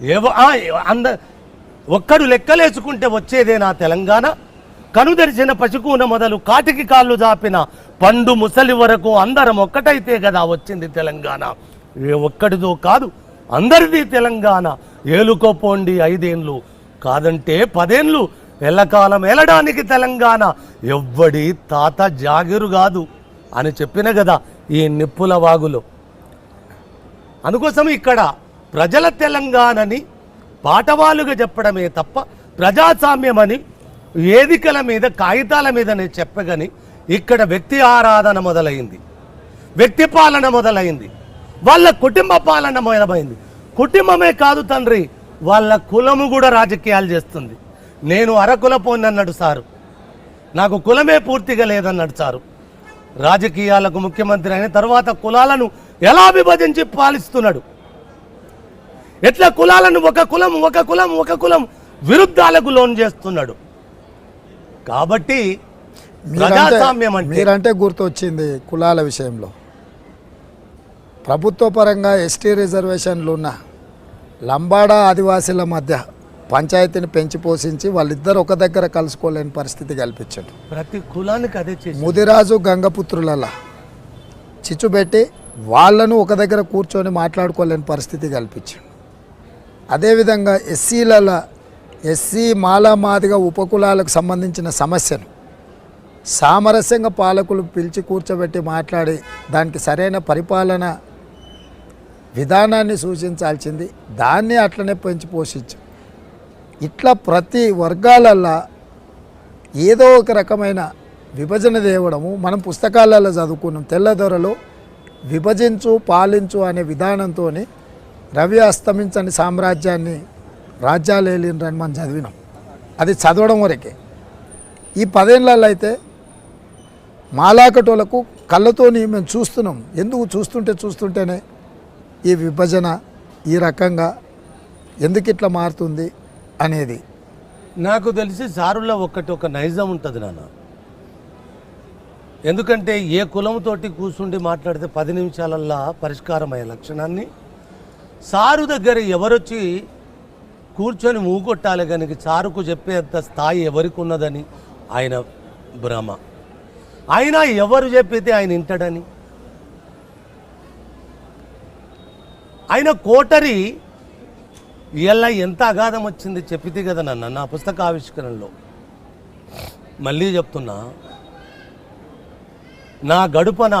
ఏవో ఆ, అంద ఒక్కడు లెక్కలేసుకుంటే వచ్చేదే నా తెలంగాణ. కనుదరిచిన పశుకూన మొదలు కాటికి కాళ్ళు జాపిన పండు ముసలి వరకు అందరం ఒక్కటైతే కదా వచ్చింది తెలంగాణ. ఏ ఒక్కడిదో కాదు అందరిది తెలంగాణ. ఏలుకోపోండి ఐదేండ్లు కాదంటే పదేండ్లు. ఎల్లకాలం ఏలడానికి తెలంగాణ. ఎవ్వడి తాత జాగిరు కాదు అని చెప్పిన కదా ఈ నిప్పుల వాగులో. అందుకోసం ఇక్కడ ప్రజల తెలంగాణని పాటవాలుగా చెప్పడమే తప్ప ప్రజాస్వామ్యమని వేదికల మీద కాగితాల మీదనే చెప్పగని ఇక్కడ వ్యక్తి ఆరాధన మొదలైంది. వ్యక్తి పాలన మొదలైంది. వాళ్ళ కుటుంబ పాలన మొదలైంది. కుటుంబమే కాదు తండ్రి వాళ్ళ కులము కూడా రాజకీయాలు చేస్తుంది. నేను అరకులపోని అన్నాడు సారు. నాకు కులమే పూర్తిగా లేదన్నాడు సారు. రాజకీయాలకు ముఖ్యమంత్రి అయిన తర్వాత కులాలను ఎలా విభజించి పాలిస్తున్నాడు? ఎట్లా కులాలను ఒక కులం ఒక కులం ఒక కులం విరుద్ధాలకు లోన్ చేస్తున్నాడు? కాబట్టి ప్రజాస్వామ్యం మీరంటే గుర్తొచ్చింది కులాల విషయంలో. ప్రభుత్వ పరంగా ఎస్టీ రిజర్వేషన్లు ఉన్న లంబాడా ఆదివాసీల మధ్య పంచాయతీని పెంచి పోషించి వాళ్ళిద్దరు ఒక దగ్గర కలుసుకోలేని పరిస్థితి కల్పించాడు ప్రతి కులానికి అదే చేసి ముదిరాజు గంగపుత్రులలా చిచ్చుబెట్టి వాళ్ళను ఒక దగ్గర కూర్చొని మాట్లాడుకోలేని పరిస్థితి కల్పించాడు అదేవిధంగా ఎస్సీల ఎస్సీ మాలా మాదిగా ఉపకులాలకు సంబంధించిన సమస్యను సామరస్యంగా పాలకులు పిలిచి కూర్చోబెట్టి మాట్లాడి దానికి సరైన పరిపాలన విధానాన్ని సూచించాల్సింది. దాన్ని అట్లనే పెంచి పోషించు. ఇట్లా ప్రతి వర్గాలల్లో ఏదో ఒక రకమైన విభజన తేవడము మనం పుస్తకాలలో చదువుకున్నాం తెల్లదొరలో విభజించు పాలించు అనే విధానంతో రవి అస్తమించని సామ్రాజ్యాన్ని రాజ్యాలు ఏలినరని మనం చదివినాం. అది చదవడం వరకే. ఈ పదేళ్ళల్లో అయితే మాలాకటోలకు కళ్ళతోని మేము చూస్తున్నాం. ఎందుకు చూస్తుంటే చూస్తుంటేనే ఈ విభజన ఈ రకంగా ఎందుకు ఇట్లా మారుతుంది అనేది. నాకు తెలిసి సారులో ఒక్కటి ఒక నైజం ఉంటుంది నాన్న. ఎందుకంటే ఏ కులంతోటి కూర్చుండి మాట్లాడితే పది నిమిషాలల్లా పరిష్కారం అయ్యే లక్షణాన్ని సారు దగ్గర ఎవరొచ్చి కూర్చొని మూగొట్టాలి కనుక సారుకు చెప్పేంత స్థాయి ఎవరికి ఉన్నదని ఆయన భ్రమ. అయినా ఎవరు చెప్పితే ఆయన వింటాడని ఆయన కోటరి ఇలా ఎంత అగాధం వచ్చింది చెప్పితే కదా నన్న నా పుస్తక ఆవిష్కరణలో. మళ్ళీ చెప్తున్నా నా గడుపన